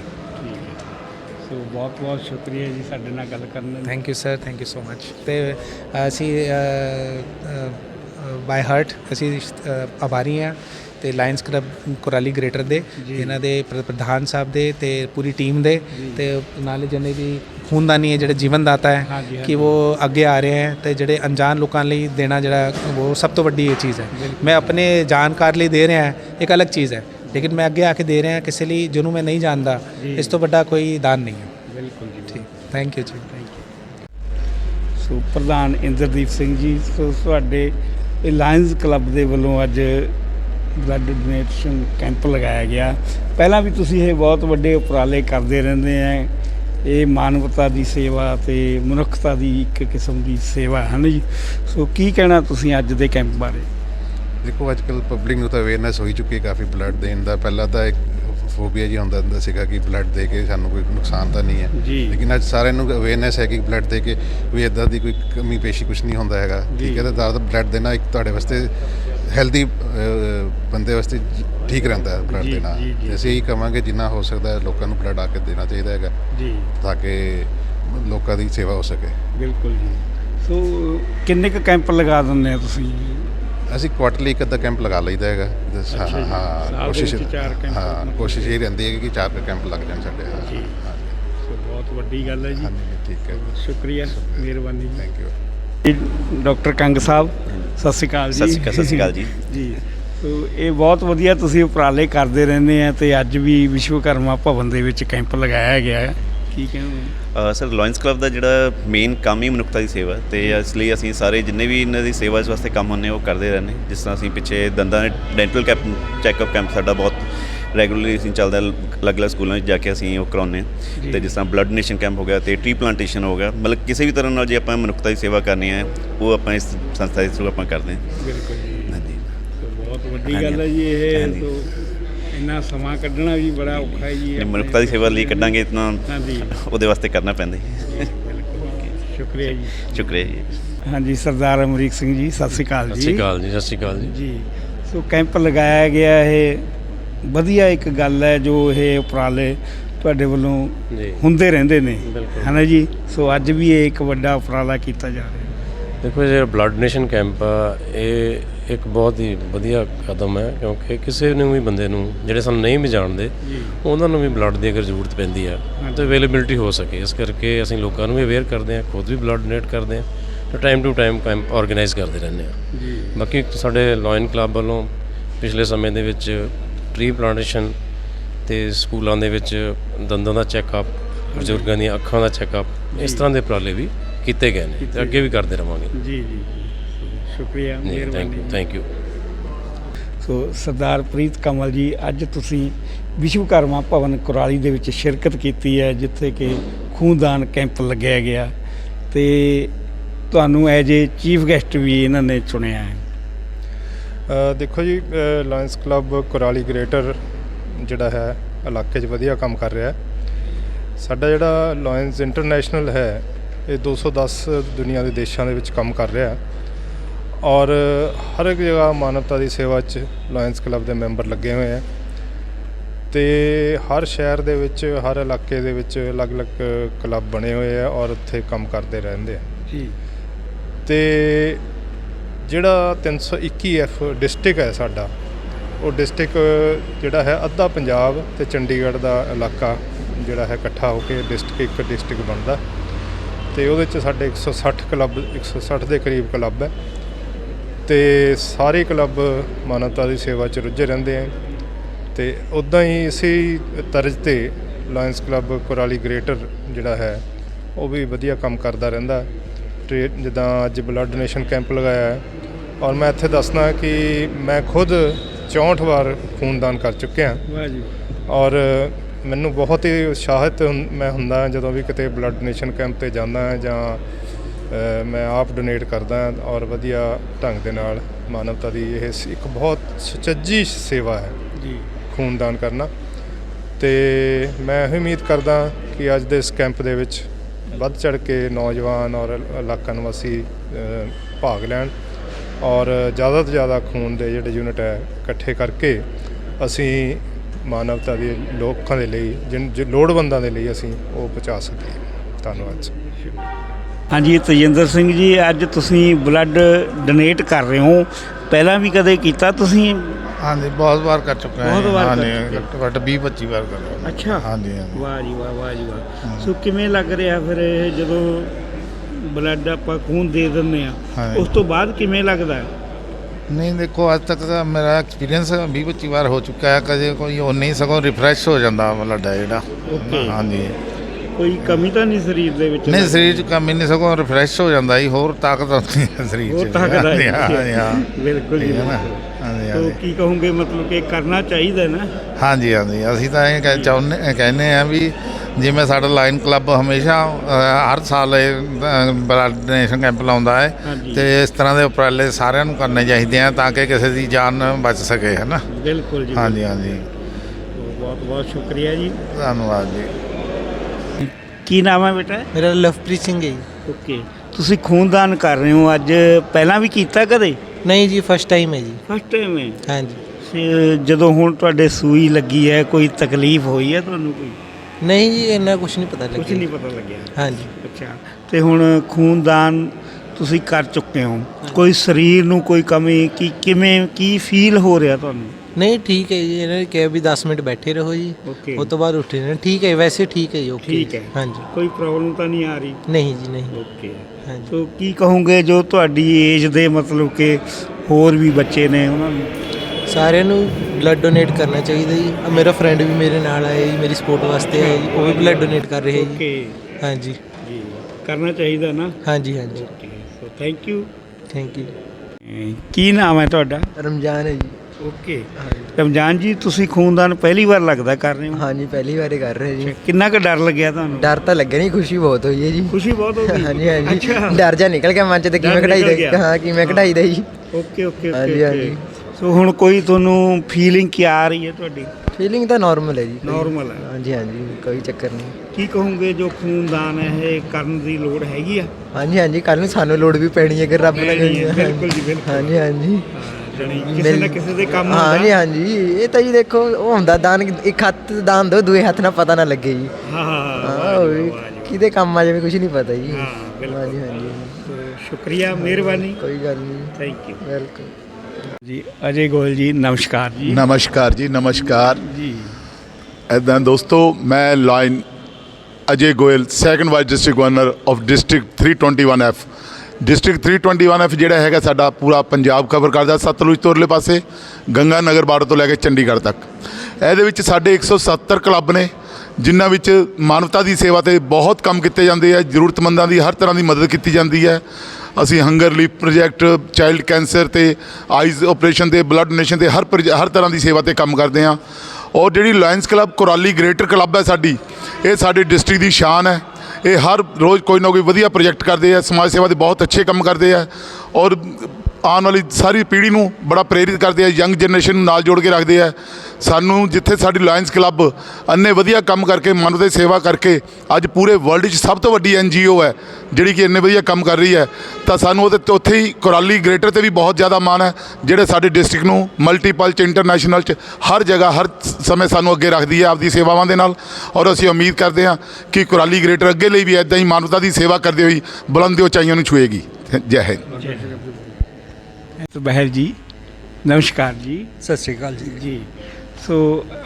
ਬਹੁਤ ਬਹੁਤ ਸ਼ੁਕਰੀਆ ਜੀ ਸਾਡੇ ਨਾਲ ਗੱਲ ਕਰਨ ਲਈ। Thank you sir thank you so much ਤੇ ਅਸੀਂ ਬਾਈ ਹਾਰਟ ਅਸੀਂ ਆਭਾਰੀ ਹਾਂ ਤੇ ਲਾਇਨਸ ਕਲੱਬ ਕੋਰਾਲੀ ਗ੍ਰੇਟਰ ਦੇ ਇਹਨਾਂ ਦੇ ਪ੍ਰ- ਪ੍ਰਧਾਨ ਸਾਹਿਬ ਦੇ ਤੇ ਪੂਰੀ ਟੀਮ ਦੇ ਤੇ ਨਾਲੇ ਜਿਹਨੇ ਵੀ ਖੂਨਦਾਨੀ ਹੈ ਜਿਹੜੇ ਜੀਵਨ ਦਾਤਾ ਹੈ ਕਿ ਉਹ ਅੱਗੇ ਆ ਰਹੇ ਹੈ ਤੇ ਜਿਹੜੇ ਅਣਜਾਣ ਲੋਕਾਂ ਲਈ ਦੇਣਾ ਜਿਹੜਾ ਉਹ ਸਭ ਤੋਂ ਵੱਡੀ ਇਹ ਚੀਜ਼ ਹੈ। ਮੈਂ ਆਪਣੇ ਜਾਣਕਾਰ ਲਈ ਦੇ ਰਿਹਾ ਇੱਕ ਅਲੱਗ ਚੀਜ਼ ਹੈ। ਲੇਕਿਨ ਮੈਂ ਅੱਗੇ ਆ ਕੇ ਦੇ ਰਿਹਾ ਕਿਸੇ ਲਈ ਜਿਹਨੂੰ ਮੈਂ ਨਹੀਂ ਜਾਣਦਾ ਇਸ ਤੋਂ ਵੱਡਾ ਕੋਈ ਦਾਨ ਨਹੀਂ ਹੈ। ਬਿਲਕੁਲ ਜੀ ਠੀਕ। ਥੈਂਕ ਯੂ ਜੀ। ਸੋ ਪ੍ਰਧਾਨ ਇੰਦਰਦੀਪ ਸਿੰਘ ਜੀ ਸੋ ਤੁਹਾਡੇ ਲਾਇਨਸ ਕਲੱਬ ਦੇ ਵੱਲੋਂ ਅੱਜ ਬਲੱਡ ਡੋਨੇਸ਼ਨ ਕੈਂਪ ਲਗਾਇਆ ਗਿਆ। ਪਹਿਲਾਂ ਵੀ ਤੁਸੀਂ ਇਹ ਬਹੁਤ ਵੱਡੇ ਉਪਰਾਲੇ ਕਰਦੇ ਰਹਿੰਦੇ ਆ। ਇਹ ਮਾਨਵਤਾ ਦੀ ਸੇਵਾ ਤੇ ਮਨੁੱਖਤਾ ਦੀ ਇੱਕ ਕਿਸਮ ਦੀ ਸੇਵਾ ਹੈ ਨਾ ਜੀ? ਸੋ ਕੀ ਕਹਿਣਾ ਤੁਸੀਂ ਅੱਜ ਦੇ ਕੈਂਪ ਬਾਰੇ? ਦੇਖੋ ਅੱਜ ਕੱਲ ਪਬਲਿਕ ਨੂੰ ਤਾਂ ਅਵੇਅਰਨੈਸ ਹੋਈ ਚੁੱਕੀ ਹੈ ਕਾਫੀ ਬਲੱਡ ਦੇਣ ਦਾ। ਪਹਿਲਾਂ ਤਾਂ ਇੱਕ ਫੋਬੀਆ ਜੀ ਹੁੰਦਾ ਹੁੰਦਾ ਸੀਗਾ ਕਿ ਬਲੱਡ ਦੇ ਕੇ ਸਾਨੂੰ ਕੋਈ ਨੁਕਸਾਨ ਤਾਂ ਨਹੀਂ ਹੈ। ਜੀ। ਲੇਕਿਨ ਅੱਜ ਸਾਰਿਆਂ ਨੂੰ ਅਵੇਅਰਨੈਸ ਹੈ ਕਿ ਬਲੱਡ ਦੇ ਕੇ ਕੋਈ ਇਦਾਂ ਦੀ ਕੋਈ ਕਮੀ ਪੇਸ਼ੀ ਕੁਝ ਨਹੀਂ ਹੁੰਦਾ ਹੈਗਾ। ਠੀਕ ਹੈ ਤਾਂ ਜ਼ਿਆਦਾ ਬਲੱਡ ਦੇਣਾ ਇੱਕ ਤੁਹਾਡੇ ਵਾਸਤੇ ਹੈਲਦੀ ਬੰਦੇ ਵਾਸਤੇ ਠੀਕ ਰਹਿੰਦਾ ਹੈ ਬਲੱਡ ਜੀ, ਦੇਣਾ ਜੀ, ਜੀ। ਤੇ ਅਸੀਂ ਇਹੀ ਕਵਾਂਗੇ ਜਿੰਨਾ ਹੋ ਸਕਦਾ ਹੈ ਲੋਕਾਂ ਨੂੰ ਬਲੱਡ ਆ ਕੇ ਦੇਣਾ ਚਾਹੀਦਾ ਹੈਗਾ। ਜੀ। ਤਾਂ ਕਿ ਲੋਕਾਂ ਦੀ ਸੇਵਾ ਹੋ ਸਕੇ। ਬਿਲਕੁਲ ਜੀ। ਸੋ ਕਿੰਨੇ ਕੁ ਕੈਂਪ ਲਗਾ ਦਿੰਦੇ ਆ ਤੁਸੀਂ? ਅਸੀਂ ਕੁਆਟਰਲੀ ਇੱਕ ਅੱਧਾ ਕੈਂਪ ਲਗਾ ਲਈਦਾ ਹੈਗਾ। ਹਾਂ ਕੋਸ਼ਿਸ਼ ਚਾਰ ਕੈਂਪ ਹਾਂ ਕੋਸ਼ਿਸ਼ ਇਹ ਰਹਿੰਦੀ ਹੈ ਕਿ ਚਾਰ ਕੁ ਕੈਂਪ ਲੱਗ ਜਾਣ ਸਾਡੇ ਹਾਂ। ਜੀ। ਸੋ ਬਹੁਤ ਵੱਡੀ ਗੱਲ ਹੈ ਜੀ। ਹਾਂਜੀ ਠੀਕ ਹੈ। ਸ਼ੁਕਰੀਆ ਮਿਹਰਬਾਨੀ ਜੀ। ਥੈਂਕ ਯੂ ਜੀ, ਡਾਕਟਰ ਕੰਗ ਸਾਹਿਬ ਸਤਿ ਸ਼੍ਰੀ ਅਕਾਲ ਜੀ। ਸਤਿ ਸ਼੍ਰੀ ਅਕਾਲ, ਸਤਿ ਸ਼੍ਰੀ ਅਕਾਲ ਜੀ। [laughs] ਜੀ। ਸੋ ਇਹ ਬਹੁਤ ਵਧੀਆ ਤੁਸੀਂ ਉਪਰਾਲੇ ਕਰਦੇ ਰਹਿੰਦੇ ਆ ਤੇ ਅੱਜ ਵੀ ਵਿਸ਼ਵਕਰਮਾ ਭਵਨ ਦੇ ਵਿੱਚ ਕੈਂਪ ਲਗਾਇਆ ਗਿਆ ਹੈ। ਕੀ ਕਹਿੰਦੇ ਅ, ਸਰ ਲਾਇਨਸ ਕਲੱਬ ਦਾ ਜਿਹੜਾ ਮੇਨ ਕੰਮ ਹੀ ਮਨੁੱਖਤਾ ਦੀ ਸੇਵਾ ਹੈ ਤੇ ਇਸ ਲਈ ਅਸੀਂ ਸਾਰੇ ਜਿੰਨੇ ਵੀ ਇਹਨਾਂ ਦੀ ਸੇਵਾ ਇਸ ਵਾਸਤੇ ਕੰਮ ਹੁੰਨੇ ਉਹ ਕਰਦੇ ਰਹਿੰਦੇ ਜਿਸ ਤਰ੍ਹਾਂ ਅਸੀਂ ਪਿੱਛੇ ਦੰਦਾਂ ਦੇ ਡੈਂਟਲ ਕੈਂਪ ਚੈੱਕਅਪ ਕੈਂਪ ਸਾਡਾ ਬਹੁਤ ਰੈਗੂਲਰਲੀ ਅਸੀਂ ਚੱਲਦਾ ਅਲੱਗ-ਅਲੱਗ ਸਕੂਲਾਂ ਵਿੱਚ ਜਾ ਕੇ ਅਸੀਂ ਉਹ ਕਰਾਉਂਦੇ ਹਾਂ। ਤੇ ਜਿਸ ਤਰ੍ਹਾਂ ਬਲੱਡ ਡੋਨੇਸ਼ਨ ਕੈਂਪ ਹੋ ਗਿਆ ਤੇ ਟ੍ਰੀ ਪਲਾਂਟੇਸ਼ਨ ਹੋ ਗਿਆ ਮਤਲਬ ਕਿਸੇ ਵੀ ਤਰ੍ਹਾਂ ਨਾਲ ਜੇ ਆਪਾਂ ਮਨੁੱਖਤਾ ਦੀ ਸੇਵਾ ਕਰਨੀ ਹੈ ਉਹ ਆਪਾਂ ਇਸ ਸੰਸਥਾ ਦੇ ਥਰੂ ਆਪਾਂ ਕਰਦੇ ਹਾਂ। ਬਿਲਕੁਲ ਜੀ। ਹਾਂਜੀ। ਬਹੁਤ ਵੱਡੀ। ਗੱਲ ਹੈ ਜੀ ਇਹ ਇੰਨਾ ਸਮਾਂ ਕੱਢਣਾ ਵੀ ਬੜਾ ਔਖਾ ਹੈ ਜੀ ਮਨੁੱਖਤਾ ਦੀ ਸੇਵਾ ਲਈ ਕੱਢਾਂਗੇ ਤਾਂ ਹਾਂਜੀ। ਉਹਦੇ ਵਾਸਤੇ ਕਰਨਾ ਪੈਂਦਾ ਹੈ ਸ਼ੁਕਰੀਆ ਜੀ। ਸ਼ੁਕਰੀਆ ਜੀ। ਹਾਂਜੀ ਸਰਦਾਰ ਅਮਰੀਕ ਸਿੰਘ ਜੀ ਸਤਿ ਸ਼੍ਰੀ ਅਕਾਲ ਜੀ। ਸਤਿ ਸ਼੍ਰੀ ਅਕਾਲ ਜੀ ਸਤਿ ਸ਼੍ਰੀ ਅਕਾਲ ਜੀ। ਜੀ ਸੋ ਕੈਂਪ ਲਗਾਇਆ ਗਿਆ ਇਹ। ਵਧੀਆ ਇੱਕ ਗੱਲ ਹੈ ਜੋ ਇਹ ਉਪਰਾਲੇ ਤੁਹਾਡੇ ਵੱਲੋਂ ਹੁੰਦੇ ਰਹਿੰਦੇ ਨੇ। ਬਿਲਕੁਲ। ਹੈ ਨਾ ਜੀ? ਸੋ ਅੱਜ ਵੀ ਇਹ ਇੱਕ ਵੱਡਾ ਉਪਰਾਲਾ ਕੀਤਾ ਜਾ ਰਿਹਾ। ਹੈ ਦੇਖੋ ਜਿਹੜਾ ਬਲੱਡ ਡੋਨੇਸ਼ਨ ਕੈਂਪ ਇਹ ਇੱਕ ਬਹੁਤ ਹੀ ਵਧੀਆ ਕਦਮ ਹੈ ਕਿਉਂਕਿ ਕਿਸੇ ਨੂੰ ਵੀ ਬੰਦੇ ਨੂੰ ਜਿਹੜੇ ਸਾਨੂੰ ਨਹੀਂ ਵੀ ਜਾਣਦੇ ਉਹਨਾਂ ਨੂੰ ਵੀ ਬਲੱਡ ਦੀ ਅਗਰ ਜ਼ਰੂਰਤ ਪੈਂਦੀ ਆ ਤਾਂ ਅਵੇਲੇਬਿਲਟੀ ਹੋ ਸਕੇ। ਇਸ ਕਰਕੇ ਅਸੀਂ ਲੋਕਾਂ ਨੂੰ ਵੀ ਅਵੇਅਰ ਕਰਦੇ ਹਾਂ ਖੁਦ ਵੀ ਬਲੱਡ ਡੋਨੇਟ ਕਰਦੇ ਹਾਂ ਤੇ time to time camp organise ਕਰਦੇ ਰਹਿੰਦੇ ਹਾਂ। ਬਾਕੀ ਸਾਡੇ ਲਾਇਨ ਕਲੱਬ ਵੱਲੋਂ ਪਿਛਲੇ ਸਮੇਂ ਦੇ ਵਿੱਚ ਟਰੀ ਪਲਾਂਟੇਸ਼ਨ ਤੇ ਸਕੂਲਾਂ ਦੇ ਵਿੱਚ ਦੰਦਾਂ ਦਾ ਚੈੱਕਅਪ ਬਜ਼ੁਰਗਾਂ ਦੀਆਂ ਅੱਖਾਂ ਦਾ ਚੈੱਕਅਪ ਇਸ ਤਰ੍ਹਾਂ ਦੇ ਉਪਰਾਲੇ ਵੀ ਕੀਤੇ ਗਏ ਨੇ ਤੇ ਅੱਗੇ ਵੀ ਕਰਦੇ ਰਵਾਂਗੇ। ਜੀ ਜੀ। ਸ਼ੁਕਰੀਆ ਜੀ ਥੈਂਕ ਯੂ ਮਿਹਰਬਾਨੀ। Thank you so Sardar Preet Kamal ji ਅੱਜ ਤੁਸੀਂ ਵਿਸ਼ਵਕਰਮਾ ਭਵਨ ਕੁਰਾਲੀ ਦੇ ਵਿੱਚ ਸ਼ਿਰਕਤ ਕੀਤੀ ਹੈ ਜਿੱਥੇ ਕਿ ਖੂਨਦਾਨ ਕੈਂਪ ਲੱਗਿਆ ਗਿਆ। ਤੇ ਤੁਹਾਨੂੰ ਐਜ ਏ ਚੀਫ ਗੈਸਟ ਵੀ ਇਹਨਾਂ ਨੇ ਚੁਣਿਆ ਹੈ। ਅ, ਦੇਖੋ ਜੀ ਲਾਇਨਸ ਕਲੱਬ ਕੁਰਾਲੀ ਗ੍ਰੇਟਰ ਜਿਹੜਾ ਹੈ ਇਲਾਕੇ 'ਚ ਵਧੀਆ ਕੰਮ ਕਰ ਰਿਹਾ ਹੈ। ਸਾਡਾ ਜਿਹੜਾ ਲਾਇਨਸ ਇੰਟਰਨੈਸ਼ਨਲ ਹੈ ਇਹ 210 ਦੁਨੀਆ ਦੇ ਦੇਸ਼ਾਂ ਦੇ ਵਿੱਚ ਕੰਮ ਕਰ ਰਿਹਾ ਹੈ। ਔਰ ਹਰ ਇੱਕ ਜਗ੍ਹਾ ਮਾਨਵਤਾ ਦੀ ਸੇਵਾ 'ਚ ਲਾਇਨਸ ਕਲੱਬ ਦੇ ਮੈਂਬਰ ਲੱਗੇ ਹੋਏ ਆ। ਤੇ ਹਰ ਸ਼ਹਿਰ ਦੇ ਵਿੱਚ ਹਰ ਇਲਾਕੇ ਦੇ ਵਿੱਚ ਅਲੱਗ-ਅਲੱਗ ਕਲੱਬ ਬਣੇ ਹੋਏ ਆ ਔਰ ਉੱਥੇ ਕੰਮ ਕਰਦੇ ਰਹਿੰਦੇ ਆ। ਜੀ। ਤੇ ਜਿਹੜਾ 321 ਐਫ ਡਿਸਟ੍ਰਿਕਟ ਹੈ ਸਾਡਾ ਉਹ ਡਿਸਟ੍ਰਿਕਟ ਜਿਹੜਾ ਹੈ ਅੱਧਾ ਪੰਜਾਬ ਤੇ ਚੰਡੀਗੜ੍ਹ ਦਾ ਇਲਾਕਾ ਜਿਹੜਾ ਹੈ ਇਕੱਠਾ ਹੋ ਕੇ ਡਿਸਟ੍ਰਿਕਟ ਇੱਕ ਡਿਸਟ੍ਰਿਕਟ ਬਣਦਾ। ਤੇ ਉਹਦੇ ਚ ਸਾਡੇ 160 ਕਲੱਬ 160 ਦੇ ਕਰੀਬ ਕਲੱਬ ਹੈ। ਤੇ ਸਾਰੇ ਕਲੱਬ ਮਾਨਵਤਾ ਦੀ ਸੇਵਾ ਚ ਰੁੱਝੇ ਰਹਿੰਦੇ ਆ। ਤੇ ਉਦਾਂ ਹੀ ਇਸੇ ਤਰਜ਼ ਤੇ ਲਾਇਨਸ ਕਲੱਬ ਕੁਰਾਲੀ ਗ੍ਰੇਟਰ ਜਿਹੜਾ ਹੈ ਉਹ ਵੀ ਵਧੀਆ ਕੰਮ ਕਰਦਾ ਰਹਿੰਦਾ। ਟ੍ਰੇ ਜਿੱਦਾਂ ਅੱਜ ਬਲੱਡ ਡੋਨੇਸ਼ਨ ਕੈਂਪ ਲਗਾਇਆ ਹੈ। ਔਰ ਮੈਂ ਇੱਥੇ ਦੱਸਣਾ ਕਿ ਮੈਂ ਖੁਦ 64 ਵਾਰ ਖੂਨਦਾਨ ਕਰ ਚੁੱਕਿਆ। ਵਾਹ ਜੀ। ਔਰ ਮੈਨੂੰ ਬਹੁਤ ਹੀ ਉਤਸ਼ਾਹਿਤ ਮੈਂ ਹੁੰਦਾ ਜਦੋਂ ਵੀ ਕਿਤੇ ਬਲੱਡ ਡੋਨੇਸ਼ਨ ਕੈਂਪ ਤੇ ਜਾਂਦਾ ਹਾਂ ਜਾਂ ਮੈਂ ਆਪ ਡੋਨੇਟ ਕਰਦਾ ਹਾਂ ਔਰ ਵਧੀਆ ਢੰਗ ਦੇ ਨਾਲ ਮਾਨਵਤਾ ਦੀ ਇਹ ਇੱਕ ਬਹੁਤ ਸੁਚੱਜੀ ਸੇਵਾ ਹੈ ਜੀ। ਖੂਨਦਾਨ ਕਰਨਾ। ਤੇ ਮੈਂ ਇਹ ਉਮੀਦ ਕਰਦਾ ਕਿ ਅੱਜ ਦੇ ਇਸ ਕੈਂਪ ਦੇ ਵਿੱਚ ਵੱਧ ਚੜ ਕੇ ਨੌਜਵਾਨ ਔਰ ਇਲ- ਇਲਾਕਾ ਨਿਵਾਸੀ ਭਾਗ ਲੈਣ ਔਰ ਜ਼ਿਆਦਾ ਤੋਂ ਜ਼ਿਆਦਾ ਖੂਨ ਦੇ ਜਿਹੜੇ ਯੂਨਿਟ ਹੈ ਇਕੱਠੇ ਕਰਕੇ ਅਸੀਂ ਮਾਨਵਤਾ ਦੇ ਲੋਕਾਂ ਦੇ ਲਈ ਜਿਨ ਜੋ ਲੋੜਵੰਦਾਂ ਦੇ ਲਈ ਅਸੀਂ ਉਹ ਪਹੁੰਚਾ ਸਕੀਏ। ਧੰਨਵਾਦ ਜੀ। ਹਾਂਜੀ ਤਜਿੰਦਰ ਸਿੰਘ ਜੀ ਅੱਜ ਤੁਸੀਂ ਬਲੱਡ ਡੋਨੇਟ ਕਰ ਰਹੇ ਹੋ। ਪਹਿਲਾਂ ਵੀ ਕਦੇ ਕੀਤਾ ਤੁਸੀਂ? ਹਾਂਜੀ ਬਹੁਤ ਵਾਰ ਕਰ ਚੁੱਕਾ ਬਹੁਤ ਵਾਰ ਕਰ ਹਾਂਜੀ ਚੁੱਕੇ। ਘੱਟੋ ਘੱਟ 20 25 ਵਾਰ ਕਰ ਲਿਆ ਅੱਛਾ। ਹਾਂਜੀ ਹਾਂਜੀ। ਵਾਹ ਜੀ ਵਾਹ ਵਾਹ ਜੀ ਵਾਹ। ਸੋ ਕਿਵੇਂ ਲੱਗ ਰਿਹਾ ਫਿਰ ਇਹ ਜਦੋਂ ਬਲੱਡ ਆਪਾਂ ਖੂਨ ਦੇ ਦਿੰਦੇ ਆ ਹਾਂਜੀ। ਉਸ ਤੋਂ ਬਾਅਦ ਕਿਵੇਂ ਲੱਗਦਾ ਹੈ? ਨਹੀਂ ਦੇਖੋ ਅੱਜ ਤੱਕ ਦਾ ਮੇਰਾ ਐਕਸਪੀਰੀਅੰਸ 20 25 ਵਾਰ ਹੋ ਚੁੱਕਾ ਹੈ ਕਦੇ ਕੋਈ ਉਹ ਨਹੀਂ ਸਗੋਂ ਰਿਫਰੈਸ਼ ਹੋ ਜਾਂਦਾ ਹੈ ਜਿਹੜਾ Okay. ਹਾਂਜੀ। ਕੋਈ ਕਮੀ ਤਾਂ ਨਹੀਂ ਸਰੀਰ ਦੇ ਵਿੱਚ? ਨਹੀਂ ਸਰੀਰ ਚ ਕਮੀ ਨਹੀਂ ਸਗੋਂ ਰਿਫਰੈਸ਼ ਹੋ ਜਾਂਦਾ ਜੀ ਹੋਰ ਤਾਕਤ ਆਉਂਦੀ ਹੈ ਸਰੀਰ ਚ। ਉਹ ਤਾਕਤ ਆ ਹਾਂਜੀ, ਹਾਂਜੀ ਹਾਂ। ਬਿਲਕੁਲ ਜੀ ਠੀਕ ਹੈ ਨਾ? ਬਿਲਕੁਲ। ਹਾਂਜੀ ਤੋ ਹਾਂਜੀ। ਕੀ ਕਹੋਗੇ ਮਤਲਬ ਕਿ ਕਰਨਾ ਚਾਹੀਦਾ ਨਾ? ਹਾਂਜੀ ਹਾਂਜੀ। ਅਸੀਂ ਤਾਂ ਇਹ ਕਹਿ ਚਾਹੁੰਦੇ ਕਹਿੰਦੇ ਆ ਵੀ ਜਿਵੇਂ ਸਾਡਾ ਲਾਇਨ ਕਲੱਬ ਹਮੇਸ਼ਾ ਹਰ ਸਾਲ ਬਲੱਡ ਡੋਨੇਸ਼ਨ ਕੈਂਪ ਲਾਉਂਦਾ ਹੈ। ਤੇ ਇਸ ਤਰ੍ਹਾਂ ਦੇ ਉਪਰਾਲੇ ਸਾਰਿਆਂ ਨੂੰ ਕਰਨੇ ਚਾਹੀਦੇ ਆ ਤਾਂ ਕਿ ਕਿਸੇ ਦੀ ਜਾਨ ਬਚ ਸਕੇ ਹੈ ਨਾ ਬਿਲਕੁਲ ਜੀ ਹਾਂਜੀ ਹਾਂਜੀ। ਬਹੁਤ ਬਹੁਤ ਸ਼ੁਕਰੀਆ ਜੀ। ਧੰਨਵਾਦ ਜੀ। ਕੀ ਨਾਮ ਹੈ ਬੇਟਾ? ਮੇਰਾ ਲਵਪ੍ਰੀਤ ਸਿੰਘ ਹੈ ਓਕੇ। ਤੁਸੀਂ ਖੂਨਦਾਨ ਕਰ ਰਹੇ ਹੋ ਅੱਜ ਪਹਿਲਾਂ ਵੀ ਕੀਤਾ ਕਦੇ? ਨਹੀਂ ਜੀ ਫਸਟ ਟਾਈਮ ਹੈ ਜੀ। ਫਸਟ ਟਾਈਮ ਹੈ? ਹਾਂਜੀ। ਜਦੋਂ ਹੁਣ ਤੁਹਾਡੇ ਸੂਈ ਲੱਗੀ ਹੈ ਕੋਈ ਤਕਲੀਫ ਹੋਈ ਹੈ ਤੁਹਾਨੂੰ ਕੋਈ? ਨਹੀਂ ਜੀ ਇੰਨਾ ਕੁਝ ਨਹੀਂ ਪਤਾ ਕੁਝ ਲੱਗਿਆ ਨਹੀਂ ਪਤਾ ਲੱਗਿਆ। ਹਾਂਜੀ। ਅੱਛਾ। ਤੇ ਹੁਣ ਖੂਨਦਾਨ ਤੁਸੀਂ ਕਰ ਚੁੱਕੇ ਹੋ। ਕੋਈ ਸਰੀਰ ਨੂੰ ਕੋਈ ਕਮੀ ਕੀ ਕਿਵੇਂ ਕੀ ਫੀਲ ਹੋ ਰਿਹਾ ਤੁਹਾਨੂੰ? ਨਹੀਂ ਠੀਕ ਹੈ ਜੀ। ਇਹਨਾਂ ਨੇ ਕਿਹਾ ਵੀ 10 ਮਿੰਟ ਬੈਠੇ ਰਹੋ ਜੀ। ਓਕੇ ਉਸ ਤੋਂ ਬਾਅਦ ਉੱਠੇ ਨੇ। ਠੀਕ ਹੈ ਵੈਸੇ ਠੀਕ ਹੈ ਜੀ ਓਕੇ ਠੀਕ ਹੈ। ਹਾਂਜੀ। ਕੋਈ ਪ੍ਰੋਬਲਮ ਤਾਂ ਨਹੀਂ ਆ ਰਹੀ? ਨਹੀਂ ਜੀ ਨਹੀਂ। ਓਕੇ ਹਾਂਜੀ। ਸੋ ਕੀ ਕਹੋਗੇ ਜੋ ਤੁਹਾਡੀ ਏਜ ਦੇ ਮਤਲਬ ਕਿ ਹੋਰ ਵੀ ਬੱਚੇ ਨੇ ਉਹਨਾਂ ਨੂੰ? ਸਾਰਿਆਂ ਨੂੰ ਬਲੱਡ ਡੋਨੇਟ ਕਰਨਾ ਚਾਹੀਦਾ ਜੀ। ਆਹ ਮੇਰਾ ਫਰੈਂਡ ਵੀ ਮੇਰੇ ਨਾਲ ਆਇਆ ਜੀ ਮੇਰੀ ਸਪੋਰਟ ਵਾਸਤੇ ਆਇਆ ਜੀ। ਉਹ ਵੀ ਬਲੱਡ ਡੋਨੇਟ ਕਰ ਰਿਹਾ ਜੀ। ਓਕੇ ਹਾਂਜੀ। ਜੀ ਕਰਨਾ ਚਾਹੀਦਾ ਨਾ। ਹਾਂਜੀ ਹਾਂਜੀ। So thank you thank you ਕੀ ਨਾਮ ਹੈ ਤੁਹਾਡਾ? ਰਮਜ਼ਾਨ ਹੈ ਜੀ। ਓਕੇ ਰਮਜ਼ਾਨ ਜੀ ਤੁਸੀਂ ਖੂਨਦਾਨ ਪਹਿਲੀ ਵਾਰ ਲੱਗਦਾ ਕਰ ਰਹੇ ਹੋ? ਹਾਂਜੀ ਪਹਿਲੀ ਵਾਰੀ ਕਰ ਰਹੇ ਜੀ। ਕਿੰਨਾ ਕੁ ਡਰ ਲੱਗਿਆ ਤੁਹਾਨੂੰ? ਡਰ ਤਾਂ ਲੱਗਿਆ ਨਹੀਂ ਖੁਸ਼ੀ ਬਹੁਤ ਹੋਈ ਹੈ ਜੀ। ਖੁਸ਼ੀ ਬਹੁਤ ਹੋ ਗਈ? ਹਾਂਜੀ ਹਾਂਜੀ। ਅੱਛਾ। ਡਰ ਜਾ ਨਿਕਲ ਗਿਆ ਮਨ ਚ ਤੇ ਡਰ ਕਿਵੇਂ ਕਢਾਈ ਦਾ ਗਿਆ। ਹਾਂ ਕਿਵੇਂ ਕਢਾਈ ਦਾ ਜੀ। ਓਕੇ ਓਕੇ ਹਾਂਜੀ, ਓਕੇ ਹਾਂਜੀ। ਸੋ ਹੁਣ ਕੋਈ ਤੁਹਾਨੂੰ ਫੀਲਿੰਗ ਕੀ ਆ ਰਹੀ ਹੈ ਤੁਹਾਡੀ? ਫੀਲਿੰਗ ਤਾਂ ਨਾਰਮਲ ਹੈ ਜੀ ਨਾਰਮਲ ਹੈ। ਹਾਂਜੀ ਹਾਂਜੀ ਕੋਈ ਚੱਕਰ ਨਹੀਂ। ਕੀ ਕਹੋਗੇ ਜੋ ਖੂਨਦਾਨ ਹੈ ਇਹ ਕਰਨ ਦੀ ਲੋੜ ਹੈਗੀ ਆ? ਹਾਂਜੀ ਹਾਂਜੀ ਕੱਲ ਨੂੰ ਸਾਨੂੰ ਲੋੜ ਵੀ ਪੈਣੀ ਹੈ ਅਗਰ ਰੱਬ ਨੇ ਬਿਲਕੁਲ ਜੀ, ਬਿਲਕੁਲ। ਹਾਂਜੀ ਹਾਂਜੀ। ਕਿਸੇ ਨਾ ਕਿਸੇ ਦੇ ਕੰਮ ਹਾਂਜੀ ਹੁੰਦਾ। ਹਾਂਜੀ ਇਹ ਤਾਂ ਜੀ ਦੇਖੋ ਉਹ ਹੁੰਦਾ ਦਾਨ ਇੱਕ ਹੱਥ ਦਾਨ ਦੋ ਦੂਏ ਹੱਥ ਨਾਲ ਪਤਾ ਨਾ ਲੱਗੇ ਜੀ। ਹਾਂ ਹਾਂ ਕਿਹਦੇ ਕੰਮ ਆ ਜਾਵੇ ਕੁਝ ਨਹੀਂ ਪਤਾ ਜੀ। ਹਾਂ, ਬਿਲਕੁਲ। ਹਾਂਜੀ ਹਾਂਜੀ। ਸ਼ੁਕਰੀਆ ਮਿਹਰਬਾਨੀ। ਕੋਈ ਗੱਲ ਨਹੀਂ। ਥੈਂਕ ਯੂ ਵੈਲਕਮ ਜੀ ਅਜੇ ਗੋਇਲ ਜੀ ਨਮਸਕਾਰ ਜੀ। ਨਮਸਕਾਰ ਜੀ ਨਮਸਕਾਰ। ਜੀ। ਇਦਾਂ ਦੋਸਤੋ ਮੈਂ lion Ajay Goyal second vice district governor of district 321F district 321F ਜਿਹੜਾ ਹੈਗਾ ਸਾਡਾ ਪੂਰਾ ਪੰਜਾਬ ਕਵਰ ਕਰਦਾ ਸਤਲੁਜ ਤੋਂ ਉਰਲੇ ਪਾਸੇ ਗੰਗਾ ਨਗਰ ਬਾਰਡਰ ਤੋਂ ਲੈ ਕੇ ਚੰਡੀਗੜ੍ਹ ਤੱਕ। ਇਹਦੇ ਵਿੱਚ ਸਾਡੇ 170 ਕਲੱਬ ਨੇ ਜਿਨ੍ਹਾਂ ਵਿੱਚ ਮਾਨਵਤਾ ਦੀ ਸੇਵਾ ਤੇ ਬਹੁਤ ਕੰਮ ਕੀਤੇ ਜਾਂਦੇ ਆ ਜ਼ਰੂਰਤਮੰਦਾਂ ਦੀ ਹਰ ਤਰ੍ਹਾਂ ਦੀ ਮਦਦ ਕੀਤੀ ਜਾਂਦੀ ਹੈ। ਅਸੀਂ hunger relief project child cancer ਤੇ ਆਈਜ਼ ਆਪਰੇਸ਼ਨ ਤੇ ਬਲੱਡ ਡੋਨੇਸ਼ਨ ਤੇ, ਹਰ ਪ੍ਰੋਜ- ਹਰ ਤਰ੍ਹਾਂ ਦੀ ਸੇਵਾ ਤੇ ਕੰਮ ਕਰਦੇ ਹਾਂ। ਔਰ ਜਿਹੜੀ Lions Club Kurali Greater club ਹੈ ਸਾਡੀ, ਇਹ ਸਾਡੇ ਡਿਸਟ੍ਰਿਕਟ ਦੀ ਸ਼ਾਨ ਹੈ। ਇਹ ਹਰ ਰੋਜ਼ ਕੋਈ ਨਾ ਕੋਈ ਵਧੀਆ ਪ੍ਰੋਜੈਕਟ ਕਰਦੇ ਆ, ਸਮਾਜ ਸੇਵਾ ਦੇ ਬਹੁਤ ਅੱਛੇ ਕੰਮ ਕਰਦੇ ਆ। ਔਰ ਆਉਣ ਵਾਲੀ ਸਾਰੀ ਪੀੜ੍ਹੀ ਨੂੰ ਬੜਾ ਪ੍ਰੇਰਿਤ ਕਰਦੇ ਆ ਯੰਗ ਜਨਰੇਸ਼ਨ ਨੂੰ ਨਾਲ ਜੋੜ ਕੇ ਰੱਖਦੇ ਆ। ਸਾਨੂੰ ਜਿੱਥੇ ਸਾਡੀ ਲਾਇਨਸ ਕਲੱਬ ਅੰਨੇ ਵਧੀਆ ਕੰਮ ਕਰਕੇ ਮਾਨਵਤਾ ਦੀ ਸੇਵਾ ਕਰਕੇ, ਅੱਜ ਪੂਰੇ ਵਰਲਡ 'ਚ ਸਭ ਤੋਂ ਵੱਡੀ ਐਨ ਹੈ, ਜਿਹੜੀ ਕਿ ਇੰਨੇ ਵਧੀਆ ਕੰਮ ਕਰ ਰਹੀ ਹੈ। ਤਾਂ ਸਾਨੂੰ ਉਹਦੇ ਤੇ ਉੱਥੇ ਹੀ ਕੋਰਾਲੀ ਗ੍ਰੇਟਰ ਤੇ ਵੀ ਬਹੁਤ ਜ਼ਿਆਦਾ ਮਾਣ ਹੈ, ਜਿਹੜੇ ਸਾਡੇ ਡਿਸਟ੍ਰਿਕਟ ਨੂੰ ਮਲਟੀਪਲ 'ਚ ਇੰਟਰਨੈਸ਼ਨਲ 'ਚ, ਹਰ ਜਗ੍ਹਾ, ਹਰ ਸਮੇਂ ਸਾਨੂੰ ਅੱਗੇ ਰੱਖਦੀ ਹੈ ਆਪਦੀ ਸੇਵਾਵਾਂ ਦੇ ਨਾਲ। ਔਰ ਅਸੀਂ ਉਮੀਦ ਕਰਦੇ ਹਾਂ ਕਿ ਕੋਰਾਲੀ ਗ੍ਰੇਟਰ ਅੱਗੇ ਲਈ ਵੀ ਇਦਾਂ ਹੀ ਮਾਨਵਤਾ ਦੀ ਸੇਵਾ ਕਰਦੇ ਹੋਈ ਬੁਲੰਦ ਉਚਾਈਆਂ ਨੂੰ ਛੂਏਗੀ। ਜੈ ਹਿੰਦ। ਤਾਂ ਬਹਿਲ ਜੀ ਨਮਸਕਾਰ ਜੀ। ਸਤਿ ਸ਼੍ਰੀ ਅਕਾਲ ਜੀ। ਜੀ। ਸੋ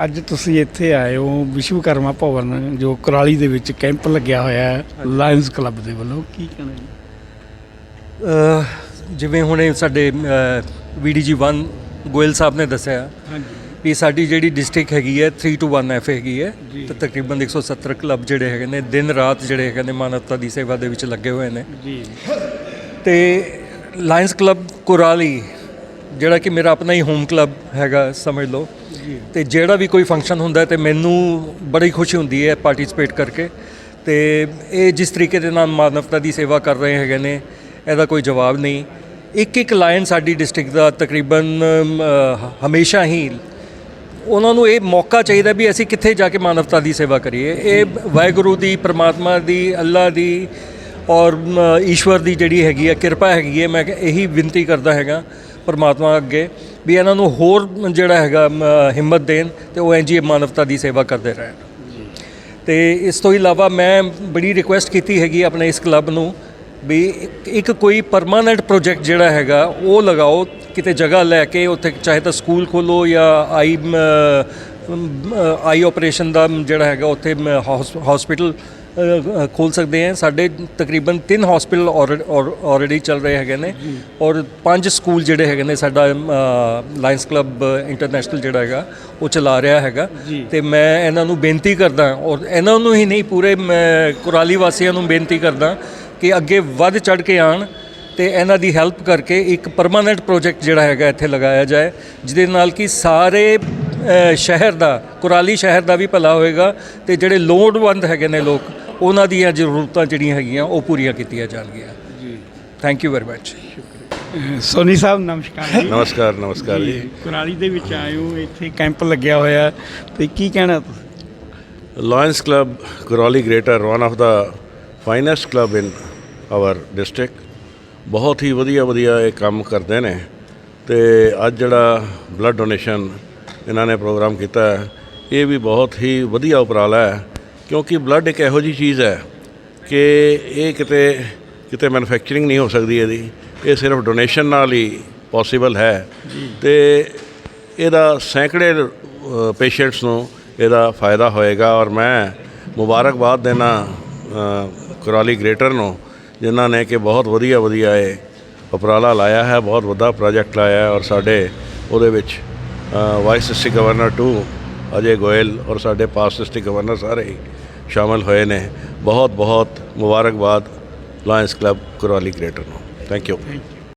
ਅੱਜ ਤੁਸੀਂ ਇੱਥੇ ਆਏ ਹੋ ਵਿਸ਼ਵਕਰਮਾ ਭਵਨ ਜੋ ਕੁਰਾਲੀ ਦੇ ਵਿੱਚ ਕੈਂਪ ਲੱਗਿਆ ਹੋਇਆ ਹੈ ਲਾਇਨਸ ਕਲੱਬ ਦੇ ਵੱਲੋਂ। ਕੀ ਕਹਿਣਾ ਜੀ? ਜਿਵੇਂ ਹੁਣੇ ਸਾਡੇ ਵੀਡੀਜੀ 1 ਗੋਇਲ ਸਾਹਿਬ ਨੇ ਦੱਸਿਆ ਹਾਂਜੀ। ਵੀ ਸਾਡੀ ਜਿਹੜੀ ਡਿਸਟ੍ਰਿਕਟ ਹੈਗੀ ਹੈ 3 ਟੂ 1 ਐਫ ਹੈਗੀ ਹੈ। ਤੇ ਤਕਰੀਬਨ 170 ਕਲੱਬ ਜਿਹੜੇ ਹੈਗੇ ਨੇ ਦਿਨ ਰਾਤ ਜਿਹੜੇ ਹੈਗੇ ਨੇ ਮਾਨਵਤਾ ਦੀ ਸੇਵਾ ਦੇ ਵਿੱਚ ਲੱਗੇ ਹੋਏ ਨੇ। ਜੀ। ਤੇ ਲਾਇਨਸ ਕਲੱਬ ਕੁਰਾਲੀ ਜਿਹੜਾ ਕਿ ਮੇਰਾ ਆਪਣਾ ਹੀ ਹੋਮ ਕਲੱਬ ਹੈਗਾ ਸਮਝ ਲਓ। ਤੇ ਜਿਹੜਾ ਵੀ ਕੋਈ ਫੰਕਸ਼ਨ ਹੁੰਦਾ ਤੇ ਮੈਨੂੰ ਬੜੀ ਖੁਸ਼ੀ ਹੁੰਦੀ ਹੈ ਪਾਰਟਿਸਿਪੇਟ ਕਰਕੇ। ਤੇ ਇਹ ਜਿਸ ਤਰੀਕੇ ਦੇ ਨਾਲ ਮਾਨਵਤਾ ਦੀ ਸੇਵਾ ਕਰ ਰਹੇ ਹੈਗੇ ਨੇ ਇਹਦਾ ਕੋਈ ਜਵਾਬ ਨਹੀਂ। ਇੱਕ ਇੱਕ ਲਾਇਨ ਸਾਡੀ ਡਿਸਟ੍ਰਿਕਟ ਦਾ ਤਕਰੀਬਨ ਹਮੇਸ਼ਾ ਹੀ ਉਹਨਾਂ ਨੂੰ ਇਹ ਮੌਕਾ ਚਾਹੀਦਾ ਵੀ ਅਸੀਂ ਕਿੱਥੇ ਜਾ ਕੇ ਮਾਨਵਤਾ ਦੀ ਸੇਵਾ ਕਰੀਏ। ਇਹ ਵਾਹਿਗੁਰੂ ਦੀ ਪ੍ਰਮਾਤਮਾ ਦੀ ਅੱਲਾ ਦੀ ਔਰ ਈਸ਼ਵਰ ਦੀ ਜਿਹੜੀ ਹੈਗੀ ਹੈ ਕਿਰਪਾ ਹੈਗੀ ਹੈ ਮੈਂ ਇਹੀ ਬੇਨਤੀ ਕਰਦਾ ਹੈਗਾ ਪਰਮਾਤਮਾ ਅੱਗੇ ਵੀ ਇਹਨਾਂ ਨੂੰ ਹੋਰ ਜਿਹੜਾ ਹੈਗਾ ਹਿੰਮਤ ਦੇਣ ਤੇ ਉਹ ਇੰਜੀ ਮਾਨਵਤਾ ਦੀ ਸੇਵਾ ਕਰਦੇ ਰਹਿਣ। ਤੇ ਇਸ ਤੋਂ ਇਲਾਵਾ ਮੈਂ ਬੜੀ ਰਿਕੁਐਸਟ ਕੀਤੀ ਹੈਗੀ ਆਪਣੇ ਇਸ ਕਲੱਬ ਨੂੰ ਵੀ ਇੱਕ- ਕੋਈ ਪਰਮਾਨੈਂਟ ਪ੍ਰੋਜੈਕਟ ਜਿਹੜਾ ਹੈਗਾ, ਉਹ ਲਗਾਓ, ਕਿਤੇ ਜਗ੍ਹਾ ਲੈ ਕੇ ਉੱਥੇ ਚਾਹੇ ਤਾਂ ਸਕੂਲ ਖੋਲੋ ਜਾਂ ਆਈ ਆਈ ਆਪਰੇਸ਼ਨ ਦਾ ਜਿਹੜਾ ਹੈਗਾ, ਉੱਥੇ ਹਸਪੀਟਲ ਖੋਲ ਸਕਦੇ ਹਾਂ ਸਾਡੇ ਤਕਰੀਬਨ ਤਿੰਨ ਹਸਪੀਟਲ ਆਲਰੇਡੀ ਚੱਲ ਰਹੇ ਹੈਗੇ ਨੇ ਔਰ ਪੰਜ ਸਕੂਲ ਜਿਹੜੇ ਹੈਗੇ ਨੇ ਸਾਡਾ ਲਾਇਨਸ ਕਲੱਬ ਇੰਟਰਨੈਸ਼ਨਲ ਜਿਹੜਾ ਹੈਗਾ ਉਹ ਚਲਾ ਰਿਹਾ ਹੈਗਾ। ਤੇ ਮੈਂ ਇਹਨਾਂ ਨੂੰ ਬੇਨਤੀ ਕਰਦਾ ਔਰ ਇਹਨਾਂ ਨੂੰ ਹੀ ਨਹੀਂ ਪੂਰੇ ਕੁਰਾਲੀ ਵਾਸੀਆਂ ਨੂੰ ਬੇਨਤੀ ਕਰਦਾ ਕਿ ਅੱਗੇ ਵੱਧ ਚੜ ਕੇ ਆਣ ਤੇ ਇਹਨਾਂ ਦੀ ਹੈਲਪ ਕਰਕੇ ਇੱਕ ਪਰਮਾਨੈਂਟ ਪ੍ਰੋਜੈਕਟ ਜਿਹੜਾ ਹੈਗਾ ਇੱਥੇ ਲਗਾਇਆ ਜਾਏ ਜਿਹਦੇ ਨਾਲ ਕਿ ਸਾਰੇ ਸ਼ਹਿਰ ਦਾ ਕੁਰਾਲੀ ਸ਼ਹਿਰ ਦਾ ਵੀ ਭਲਾ ਹੋਏਗਾ ਤੇ ਜਿਹੜੇ ਲੋੜਵੰਦ ਹੈਗੇ ਨੇ ਲੋਕ ਉਹਨਾਂ ਦੀਆਂ ਜ਼ਰੂਰਤਾਂ ਜਿਹੜੀਆਂ ਹੈਗੀਆਂ ਉਹ ਪੂਰੀਆਂ ਕੀਤੀਆਂ ਜਾਣਗੀਆਂ। ਜੀ। Thank you very much Soni ਸਾਹਿਬ ਨਮਸਕਾਰ ਜੀ। ਨਮਸਕਾਰ ਨਮਸਕਾਰ ਜੀ। ਕੁਰਾਲੀ ਦੇ ਵਿੱਚ ਆਏ ਹੋ ਇੱਥੇ ਕੈਂਪ ਲੱਗਿਆ ਹੋਇਆ। ਤੇ ਕੀ ਕਹਿਣਾ ਤੁਸੀਂ? Lions club Kurali greater one of the finest club in our district ਬਹੁਤ ਹੀ ਵਧੀਆ ਵਧੀਆ ਇਹ ਕੰਮ ਕਰਦੇ ਨੇ। ਤੇ ਅੱਜ ਜਿਹੜਾ ਬਲੱਡ ਡੋਨੇਸ਼ਨ ਇਹਨਾਂ ਨੇ ਪ੍ਰੋਗਰਾਮ ਕੀਤਾ ਹੈ ਇਹ ਵੀ ਬਹੁਤ ਹੀ ਵਧੀਆ ਉਪਰਾਲਾ ਹੈ। ਕਿਉਂਕਿ ਬਲੱਡ ਇੱਕ ਇਹੋ ਜੀ ਚੀਜ਼ ਹੈ ਕਿ ਇਹ ਕਿਤੇ ਕਿਤੇ ਮੈਨੂਫੈਕਚਰਿੰਗ ਨਹੀਂ ਹੋ ਸਕਦੀ ਇਹਦੀ। ਇਹ ਸਿਰਫ ਡੋਨੇਸ਼ਨ ਨਾਲ ਹੀ ਪੋਸੀਬਲ ਹੈ। ਤੇ ਇਹਦਾ ਸੈਂਕੜੇ ਪੇਸ਼ੈਂਟਸ ਨੂੰ ਇਹਦਾ ਫਾਇਦਾ ਹੋਏਗਾ ਔਰ ਮੈਂ ਮੁਬਾਰਕਬਾਦ ਦੇਣਾ ਕੁਰਾਲੀ ਗ੍ਰੇਟਰ ਨੂੰ ਜਿਨ੍ਹਾਂ ਨੇ ਕਿ ਬਹੁਤ ਵਧੀਆ ਵਧੀਆ ਇਹ ਉਪਰਾਲਾ ਲਾਇਆ ਹੈ ਬਹੁਤ ਵੱਡਾ ਪ੍ਰੋਜੈਕਟ ਲਾਇਆ ਹੈ ਔਰ ਸਾਡੇ ਉਹਦੇ ਵਿੱਚ vice district governor two Ajay Goyal ਔਰ ਸਾਡੇ ਪਾਸ ਡਿਸਟ੍ਰਿਕਟ ਗਵਰਨਰ ਸਾਰੇ ਹੀ ਸ਼ਾਮਲ ਹੋਏ ਨੇ। ਬਹੁਤ ਬਹੁਤ ਮੁਬਾਰਕਬਾਦ ਲਾਇੰਸ ਕਲੱਬ ਕੁਰਾਲੀ ਗ੍ਰੇਟਰ ਨੂੰ। Thank you